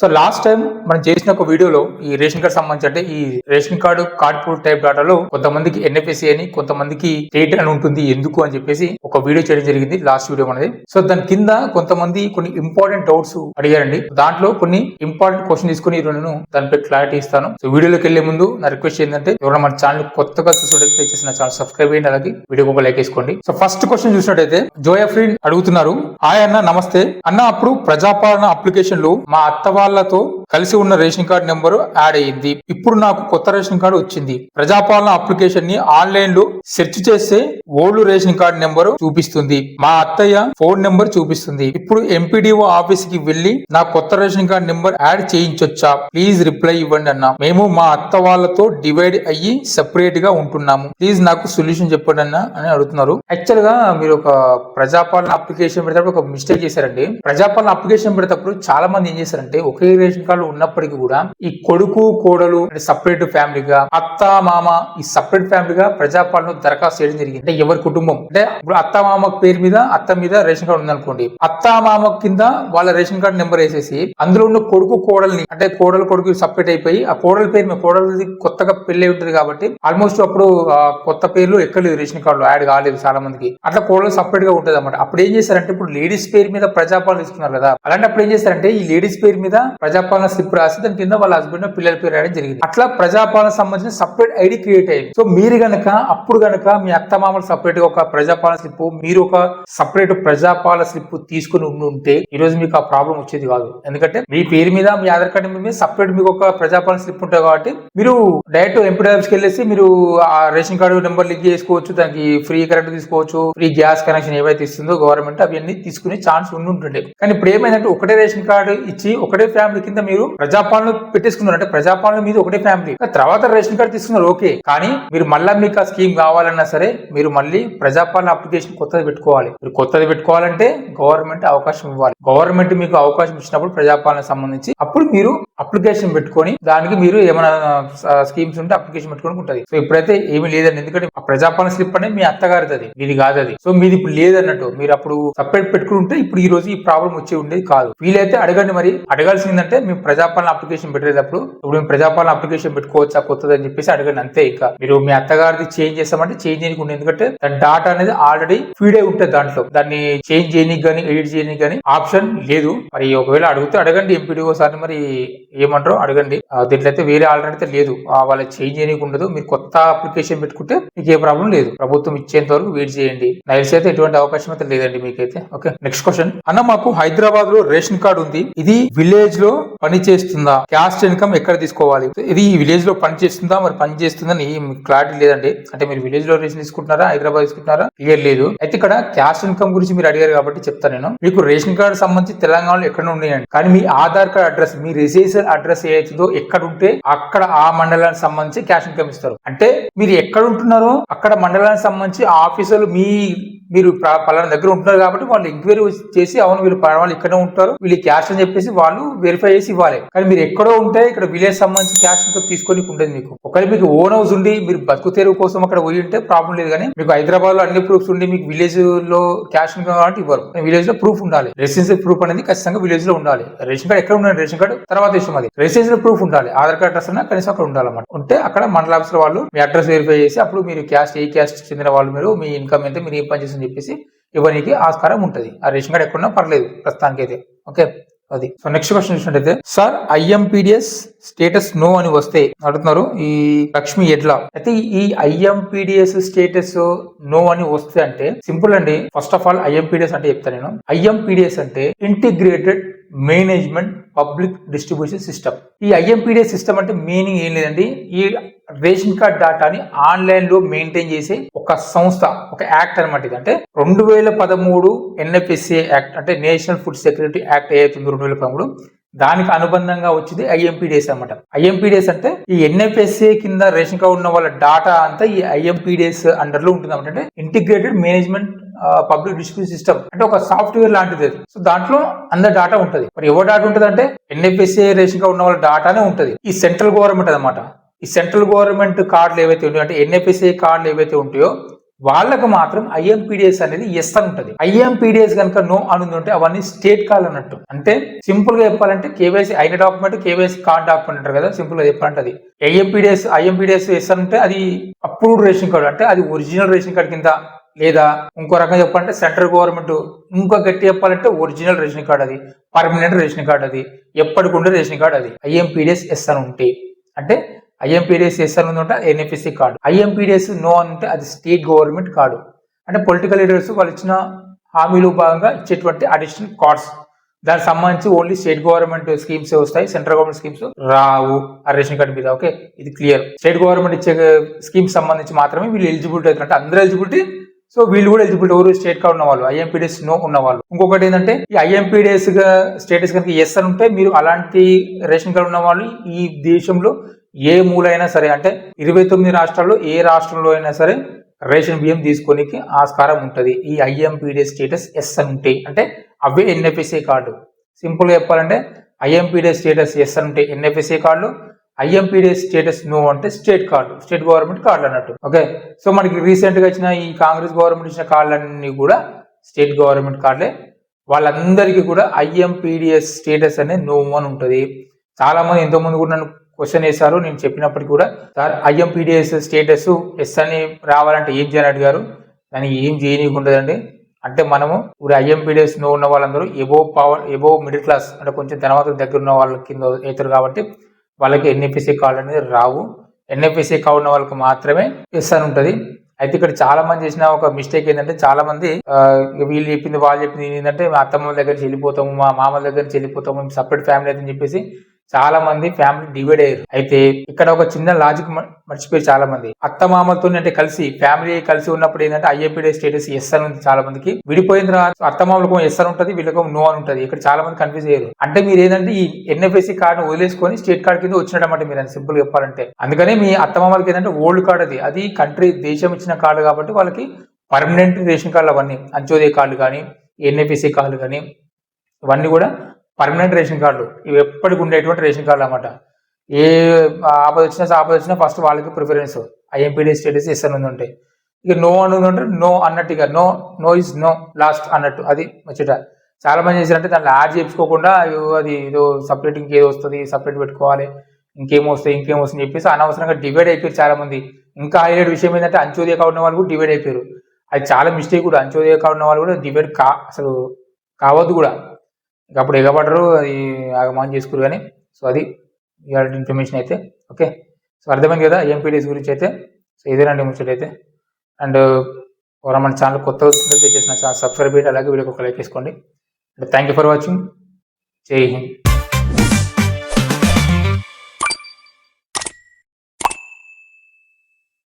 So last time మనం చేసిన ఒక వీడియోలో ఈ రేషన్ కార్డ్ సంబంధించి అంటే ఈ ration card card proof type డాటాలో కొంతమందికి ఎన్ఎఫ్ఎస్సి అని కొంతమందికి స్టేట్ అని ఉంటుంది. ఎందుకు అని చెప్పేసి ఒక వీడియో చేయడం జరిగింది. లాస్ట్ వీడియో అనేది. సో దాని కింద కొంతమంది కొన్ని ఇంపార్టెంట్ డౌట్స్ అడిగారండి. దాంట్లో కొన్ని ఇంపార్టెంట్ క్వశ్చన్ తీసుకుని నేను దానిపై క్లారిటీ ఇస్తాను. సో వీడియోలోకి వెళ్ళే ముందు నా రిక్వెస్ట్ ఏంటంటే ఎవరైనా మన ఛానల్ కొత్తగా చూసినట్టు దయచేసి నా ఛానల్ సబ్స్క్రైబ్ చేయండి. అలాగే వీడియోకి ఒక లైక్ వేసుకోండి. సో ఫస్ట్ క్వశ్చన్ చూసినట్టయితే జోయఫ్రీన్ అడుగుతున్నారు. ఆయన నమస్తే. అన్న అప్పుడు ప్రజాపాలన అప్లికేషన్లో మా అత్తవారు వాళ్ళతో కలిసి ఉన్న రేషన్ కార్డు నెంబర్ యాడ్ అయ్యింది. ఇప్పుడు నాకు కొత్త రేషన్ కార్డు వచ్చింది. ప్రజాపాలన అప్లికేషన్ని ఆన్లైన్లో సెర్చ్ చేస్తే ఓల్డ్ రేషన్ కార్డు నెంబర్ చూపిస్తుంది. మా అత్తయ్య ఫోన్ నెంబర్ చూపిస్తుంది. ఇప్పుడు ఎంపీడీఓ ఆఫీస్కి వెళ్ళి నా కొత్త రేషన్ కార్డు నెంబర్ యాడ్ చేయించొచ్చా? ప్లీజ్ రిప్లై ఇవ్వండి అన్న. మేము మా అత్త వాళ్ళతో డివైడ్ అయ్యి సెపరేట్గా ఉంటున్నాము. ప్లీజ్ నాకు సొల్యూషన్ చెప్పండి అన్న అని అడుగుతున్నారు. యాక్చువల్గా మీరు ఒక ప్రజాపాలన అప్లికేషన్ పెడేటప్పుడు ఒక మిస్టేక్ చేశారండి. ప్రజాపాలన అప్లికేషన్ పెడేటప్పుడు చాలా మంది ఏం చేశారంటే ఒక రేషన్ కార్డు ఉన్నప్పటికీ కూడా ఈ కొడుకు కోడలు సపరేట్ ఫ్యామిలీగా అత్త మామ ఈ సపరేట్ ఫ్యామిలీగా ప్రజాపాలన దరఖాస్తు చేయడం జరిగింది. అంటే ఎవరి కుటుంబం? అంటే ఇప్పుడు అత్త మామ పేరు మీద అత్త మీద రేషన్ కార్డు ఉందనుకోండి. అత్త మామ కింద వాళ్ళ రేషన్ కార్డు నెంబర్ వేసేసి అందులో ఉన్న కొడుకు కోడల్ని అంటే కోడలు కొడుకు సపరేట్ అయిపోయి ఆ కోడల పేరు మీద కోడలది కొత్తగా పెళ్ళి ఉంటుంది కాబట్టి ఆల్మోస్ట్ అప్పుడు కొత్త పేర్లు ఎక్కలేదు రేషన్ కార్డులో. యాడ్ కాలేదు చాలా మందికి. అట్లా కోడలు సపరేట్గా ఉంటుంది అనమాట అప్పుడు ఏం చేశారంటే ఇప్పుడు లేడీస్ పేరు మీద ప్రజాపాలన ఇస్తున్నారు కదా. అలాంటప్పుడు ఏం చేశారంటే ఈ లేడీస్ పేరు మీద ప్రజాపాలన స్లిప్ రాసి దాని కింద వాళ్ళ హస్బెండ్ పిల్లల పేరు రాయడం జరిగింది. అట్లా ప్రజాపాలన సంబంధించిన సపరేట్ ఐడి క్రియేట్ అయ్యింది సో మీరు గనక అప్పుడు గనక మీ అత్త మామలు సపరేట్గా ఒక ప్రజాపాలన స్లిప్ మీరు ఒక సపరేట్ ప్రజాపాలన స్లిప్ తీసుకుని ఉండి ఉంటే ఈ రోజు మీకు ఆ ప్రాబ్లం వచ్చేది కాదు. ఎందుకంటే మీ పేరు మీద మీ ఆధార్ కార్డు మీద సపరేట్ మీకు ఒక ప్రజాపాలన స్లిప్ ఉంటుంది కాబట్టి మీరు డైరెక్ట్ ఎంపీ ఆఫీస్కి వెళ్ళేసి మీరు ఆ రేషన్ కార్డు నెంబర్ లింక్ చేసుకోవచ్చు దానికి ఫ్రీ కరెంట్ తీసుకోవచ్చు ఫ్రీ గ్యాస్ కనెక్షన్ ఏవైతే ఇస్తుందో గవర్నమెంట్ అవన్నీ తీసుకునే ఛాన్స్ ఉండి ఉంటుండే కానీ ఇప్పుడు ఏమైందంటే ఒకటే రేషన్ కార్డు ఇచ్చి ఒకటే ఫ్యామిలీ కింద మీరు ప్రజాపాలన పెట్టేసుకున్నారు. అంటే ప్రజాపాలన మీద ఒకటే ఫ్యామిలీ తర్వాత రేషన్ కార్డు తీసుకున్నారు ఓకే. కానీ మీరు మళ్ళీ మీకు ఆ స్కీమ్ కావాలన్నా సరే మీరు మళ్ళీ ప్రజాపాలన అప్లికేషన్ కొత్తది పెట్టుకోవాలి. మీరు కొత్తది పెట్టుకోవాలంటే గవర్నమెంట్ అవకాశం ఇవ్వాలి. గవర్నమెంట్ మీకు అవకాశం ఇచ్చినప్పుడు ప్రజాపాలన సంబంధించి అప్పుడు మీరు అప్లికేషన్ పెట్టుకొని దానికి మీరు ఏమైనా స్కీమ్స్ ఉంటే అప్లికేషన్ పెట్టుకొని ఉంటుంది. సో ఇప్పుడైతే ఏమీ లేదండి. ఎందుకంటే ఆ ప్రజాపాలన స్లిప్ అనేది మీ అత్తగారిది అది. మీది కాదు అది. సో మీది ఇప్పుడు లేదన్నట్టు. మీరు అప్పుడు సపరేట్ పెట్టుకుంటే ఇప్పుడు ఈ రోజు ఈ ప్రాబ్లం వచ్చి ఉండేది కాదు. వీలైతే అడగండి మరి. ఏంటంటే మేము ప్రజాపాలన అప్లికేషన్ పెట్టేటప్పుడు ఇప్పుడు మేము ప్రజాపాలన అప్లికేషన్ పెట్టుకోవచ్చా కొత్తది అని చెప్పేసి అడగండి అంతే ఇంకా. మీరు మీ అత్తగారిది చేంజ్ చేస్తామంటే చేంజ్ చేయకుండా ఎందుకంటే దాని డాటా అనేది ఆల్రెడీ ఫీడ్ అయి ఉంటుంది దాంట్లో. దాన్ని చేంజ్ చేయడానికి కానీ ఎడిట్ చేయడానికి కానీ ఆప్షన్ లేదు. మరి ఒకవేళ అడిగితే అడగండి ఎంపీడీఓ సార్ని మరి ఏమంటారో అడగండి. దీంట్లో అయితే వేరే ఆల్రెడీ అయితే లేదు. వాళ్ళ చేంజ్ చేయడానికి ఉండదు. మీరు కొత్త అప్లికేషన్ పెట్టుకుంటే మీకు ఏ ప్రాబ్లం లేదు. ప్రభుత్వం ఇచ్చేంత వరకు వెయిట్ చేయండి. నైల్స్ అయితే ఎటువంటి అవకాశం అయితే లేదండి మీకైతే. ఓకే నెక్స్ట్ క్వశ్చన్ అన్న మాకు హైదరాబాద్లో రేషన్ కార్డు ఉంది. ఇది విలేజ్ లో పని చేస్తుందా? క్యాస్ట్ ఇన్కమ్ ఎక్కడ తీసుకోవాలి? ఇది విలేజ్లో పని చేస్తుందా? మరి పని చేస్తుందని క్లారిటీ లేదండి. అంటే మీరు విలేజ్లో రేషన్ తీసుకుంటున్నారా? హైదరాబాద్ తీసుకుంటున్నారా? క్లియర్ లేదు. అయితే ఇక్కడ క్యాస్ట్ ఇన్కమ్ గురించి మీరు అడిగారు కాబట్టి చెప్తాను నేను. మీకు రేషన్ కార్డు సంబంధించి తెలంగాణలో ఎక్కడ ఉన్నాయండి. కానీ మీ ఆధార్ కార్డ్ అడ్రస్ మీ రిజిస్టర్ అడ్రస్ ఏదైతుందో ఎక్కడ ఉంటే అక్కడ ఆ మండలానికి సంబంధించి క్యాష్ ఇన్కమ్ ఇస్తారు. అంటే మీరు ఎక్కడ ఉంటున్నారో అక్కడ మండలానికి సంబంధించి ఆఫీసర్లు మీ మీరు పలానా దగ్గర ఉంటున్నారు కాబట్టి వాళ్ళు ఎంక్వైరీ చేసి అవును వీళ్ళు పలానా వాళ్ళు ఇక్కడే ఉంటారు. వీళ్ళు క్యాష్ అని చెప్పేసి వాళ్ళు వెరిఫై చేసి ఇవ్వాలి. కానీ మీరు ఎక్కడో ఉంటే ఇక్కడ విలేజ్ సంబంధించి క్యాష్ ఇంకా తీసుకొని ఉంటుంది మీకు. ఒకవేళ మీకు ఓన్ హౌస్ ఉండి మీరు బతుకు తెరువు కోసం అక్కడ పోయి ఉంటే ప్రాబ్లం లేదు కానీ మీకు హైదరాబాద్లో అన్ని ప్రూఫ్స్ ఉండి మీకు విలేజ్లో క్యాష్ కాబట్టి ఇవ్వరు. విలేజ్లో ప్రూఫ్ ఉండాలి. రెసిడెన్షియల్ ప్రూఫ్ అనేది ఖచ్చితంగా విలేజ్లో ఉండాలి. రేషన్ కార్డ్ ఎక్కడ ఉండాలి? రేషన్ కార్డు తర్వాత విషయం అది. రెసిడెన్షియల్ ప్రూఫ్ ఉండాలి. ఆధార్ కార్డ్ అడ్రస్ అన్నా కనీసం అక్కడ ఉండాలన్నమాట. ఉంటే అక్కడ మండల ఆఫీసర్ వాళ్ళు మీ అడ్రస్ వెరిఫై చేసి అప్పుడు మీరు క్యాస్ట్ ఏ క్యాస్ట్ చెందిన వాళ్ళు మీరు మీ ఇన్కమ్ ఎంత మీరు ఏం పని అని చెప్పేసి ఇవ్వడానికి ఆస్కారం ఉంటుంది. ఆ రేషన్ కార్డు ఎక్కడున్నా పర్లేదు ప్రస్తుతానికి అయితే ఓకే? అది. సో నెక్స్ట్ క్వశ్చన్ చూసినట్టయితే సార్ ఐఎంపీడిఎస్ స్టేటస్ నో అని వస్తే అడుగుతున్నారు ఈ లక్ష్మి ఎట్లా అయితే ఈ ఐఎంపీడిఎస్ స్టేటస్ నో అని వస్తే అంటే సింపుల్ అండి. ఫస్ట్ ఆఫ్ ఆల్ ఐఎంపీడిఎస్ అంటే చెప్తాను నేను. ఐఎంపీడిఎస్ అంటే integrated management public distribution system. ఈ ఐఎంపీడే సిస్టమ్ అంటే మీనింగ్ ఏం లేదండి. ఈ రేషన్ కార్డ్ డాటాని ఆన్లైన్లో మెయింటైన్ చేసే ఒక సంస్థ ఒక యాక్ట్ అనమాట ఇది. అంటే రెండు వేల పదమూడు ఎన్ఎఫ్ఎస్ఏ యాక్ట్ అంటే నేషనల్ ఫుడ్ సెక్యూరిటీ యాక్ట్ ఏదైతుందో రెండు వేల పదమూడు దానికి అనుబంధంగా వచ్చింది ఐఎంపీడిఎస్ అనమాట ఐఎంపీడిఎస్ అంటే ఈ ఎన్ఎఫ్ఎస్ఏ కింద రేషన్ కార్డు ఉన్న వాళ్ళ డాటా అంతా ఈ ఐఎంపీడిఎస్ అండర్లో ఉంటుంది అంటే integrated management public distribution system అంటే ఒక సాఫ్ట్వేర్ లాంటిది అది. సో దాంట్లో అందరి డాటా ఉంటుంది. మరి ఎవరి డాటా ఉంటుంది అంటే ఎన్ఎఫ్ఎస్ఏ రేషన్ కార్డు ఉన్న వాళ్ళ డాటానే ఉంటుంది. ఈ సెంట్రల్ గవర్నమెంట్ అనమాట ఈ సెంట్రల్ గవర్నమెంట్ కార్డులు ఏవైతే ఉంటాయో అంటే ఎన్ఎఫ్ఎస్ఏ కార్డులు ఏవైతే ఉంటాయో వాళ్ళకు మాత్రం ఐఎంపీడిఎస్ అనేది ఎస్ అని ఉంటుంది. ఐఎంపీడిఎస్ కనుక నో అని ఉంటే అవన్నీ స్టేట్ కాల్ అన్నట్టు. అంటే సింపుల్గా చెప్పాలంటే కేవైసీ అయిన డాక్యుమెంట్ కేవైసీ కార్డ్ డాక్యుమెంట్ అంటారు కదా సింపుల్గా చెప్పాలంటే అది. ఐఎంపీడిఎస్ ఐఎంపీడిఎస్ ఎస్ అంటే అది అప్రూవ్డ్ రేషన్ కార్డు. అంటే అది ఒరిజినల్ రేషన్ కార్డు కింద లేదా ఇంకో రకంగా చెప్పాలంటే సెంట్రల్ గవర్నమెంట్ ఇంకో గట్టి చెప్పాలంటే ఒరిజినల్ రేషన్ కార్డు అది. పర్మనెంట్ రేషన్ కార్డు అది. ఎప్పటికి ఉండే రేషన్ కార్డు అది. ఐఎంపీడిఎస్ ఎస్ అని ఉంటే. అంటే ఐఎంపీడిఎస్ ఎస్ అని ఉంటే ఎన్ఎఫ్ఎస్సి కార్డు. ఐఎంపీడిఎస్ నో అంటే ఉంటే అది స్టేట్ గవర్నమెంట్ కార్డు. అంటే పొలిటికల్ లీడర్స్ వాళ్ళు ఇచ్చిన హామీలు భాగంగా ఇచ్చేటువంటి అడిషనల్ కార్డ్స్. దానికి సంబంధించి ఓన్లీ స్టేట్ గవర్నమెంట్ స్కీమ్స్ వస్తాయి. సెంట్రల్ గవర్నమెంట్ స్కీమ్స్ రావు ఆ రేషన్ కార్డు మీద. ఓకే? ఇది క్లియర్. స్టేట్ గవర్నమెంట్ ఇచ్చే స్కీమ్స్ సంబంధించి మాత్రమే వీళ్ళు ఎలిజిబిలిటీ అవుతారు అంటే అందరూ ఎలిజిబిలిటీ సో వీళ్ళు కూడా ఎలిజిబుల్ ఎవరు? స్టేట్ కార్డు ఉన్న వాళ్ళు ఐఎంపీడీఎస్ నో ఉన్నవాళ్ళు. ఇంకొకటి ఏంటంటే ఈ ఐఎంపీడీఎస్గా స్టేటస్ కనుక ఎస్ అని ఉంటే మీరు అలాంటి రేషన్ కార్డు ఉన్న వాళ్ళు ఈ దేశంలో ఏ మూలైనా సరే అంటే ఇరవై తొమ్మిది రాష్ట్రాల్లో ఏ రాష్ట్రంలో అయినా సరే రేషన్ బియ్యం తీసుకోనికి ఆస్కారం ఉంటుంది. ఈ ఐఎంపీడీఎస్ స్టేటస్ ఎస్ అని ఉంటే అంటే అవే ఎన్ఎఫ్ఎస్ఏ కార్డు. సింపుల్గా చెప్పాలంటే ఐఎంపీడీఎస్ స్టేటస్ ఎస్ అని ఉంటే NFSA card IMPDS status no అంటే state card state government card అన్నట్టు. ఓకే సో మనకి రీసెంట్గా ఇచ్చిన ఈ కాంగ్రెస్ గవర్నమెంట్ ఇచ్చిన కార్డులన్నీ కూడా స్టేట్ గవర్నమెంట్ కార్డులే వాళ్ళందరికీ కూడా ఐఎంపీడిఎస్ స్టేటస్ అనే నో అని ఉంటుంది. చాలామంది ఎంతోమంది కూడా నన్ను క్వశ్చన్ వేశారు నేను చెప్పినప్పటికీ కూడా సార్ ఐఎంపీడిఎస్ స్టేటస్ ఎస్ అని రావాలంటే ఏం చేయాలని అడిగారు. దానికి ఏం చేయనీయకుంటుందండి అంటే మనము ఇప్పుడు ఐఎంపీడిఎస్ నో ఉన్న వాళ్ళందరూ above power above middle class అంటే కొంచెం ధనవంతుల దగ్గర ఉన్న వాళ్ళ కింద అవుతారు కాబట్టి వాళ్ళకి ఎన్ఎఫ్ఎస్సి కార్డు అనేది రావు. ఎన్ఎఫ్ఎస్సి కార్డు ఉన్న వాళ్ళకి మాత్రమే ఎస్ అని ఉంటుంది. అయితే ఇక్కడ చాలా మంది చేసిన ఒక మిస్టేక్ ఏంటంటే చాలా మంది వీళ్ళు చెప్పింది వాళ్ళు చెప్పింది ఏంటంటే మా అత్తమ్మ దగ్గర నుంచి వెళ్ళిపోతాము మా మామ దగ్గర నుంచి వెళ్ళిపోతాము సపరేట్ ఫ్యామిలీ అని చెప్పేసి చాలా మంది ఫ్యామిలీ డివైడ్ అయ్యారు. అయితే ఇక్కడ ఒక చిన్న లాజిక్ మర్చిపోయారు చాలా మంది. అత్త మామలతో అంటే కలిసి ఫ్యామిలీ కలిసి ఉన్నప్పుడు ఏంటంటే ఐఏపీడే స్టేటస్ ఎస్ అని ఉంది చాలా మందికి. విడిపోయిన తర్వాత అత్త మామలకు ఎస్ అని ఉంటుంది వీళ్ళకు నో అని ఉంటుంది. ఇక్కడ చాలా మంది కన్ఫ్యూజ్ అయ్యారు. అంటే మీరు ఏంటంటే ఈ ఎన్ఎఫ్ఎస్సి కార్డు వదిలేసుకొని స్టేట్ కార్డ్ కింద వచ్చినట్టమాట మీరు అని సింపుల్ చెప్పాలంటే. అందుకనే మీ అత్త మామలకి ఏంటంటే ఓల్డ్ కార్డ్ అది. అది కంట్రీ దేశం ఇచ్చిన కార్డు కాబట్టి వాళ్ళకి పర్మనెంట్ రేషన్ కార్డులు అవన్నీ అంత్యోదయ కార్డు కానీ ఎన్ఎఫ్ఎస్సి కార్డు కానీ ఇవన్నీ కూడా పర్మనెంట్ రేషన్ కార్డులు. ఇవి ఎప్పటికి ఉండేటువంటి రేషన్ కార్డులు అనమాట ఏ ఆపద వచ్చినా ఆపద వచ్చినా ఫస్ట్ వాళ్ళకి ప్రిఫరెన్స్ ఐఎంపీడీ స్టేటస్ ఇస్తాను ఉంటాయి. ఇక నో అని ఉందంటే నో అన్నట్టు ఇక no no is no last అన్నట్టు. అది ముచ్చట చాలా మంది చేశారంటే దాంట్లో యాడ్ చేయించుకోకుండా అది ఏదో సపరేట్ ఇంకేదో వస్తుంది సపరేట్ పెట్టుకోవాలి ఇంకేం వస్తాయి ఇంకేం వస్తుంది చెప్పేసి అనవసరంగా డివైడ్ అయిపోయారు చాలా మంది. ఇంకా హైలైట్ విషయం ఏంటంటే అంత్యోదయ కార్డు ఉన్న వాళ్ళు కూడా డివైడ్ అయిపోయారు. అది చాలా మిస్టేక్ కూడా. అంత్యోదయ కార్డు ఉన్న వాళ్ళు కూడా డివైడ్ కా అసలు కావద్దు కూడా. ఇక అప్పుడు ఎగబడరు అది ఆగమాన్ చేసుకురు కానీ సో అది ఇవాళ ఇన్ఫర్మేషన్ అయితే ఓకే? సో అర్థమైంది కదా ఎంపీడీస్ గురించి అయితే. సో ఇదేనండి ముచ్చట అయితే. అండ్ ఎవరైనా మన ఛానల్ కొత్త వస్తుందో చేసిన సబ్స్క్రైబ్ చేయండి అలాగే వీడియోకి ఒక లైక్ వేసుకోండి. And thank you for watching. జై హింద్.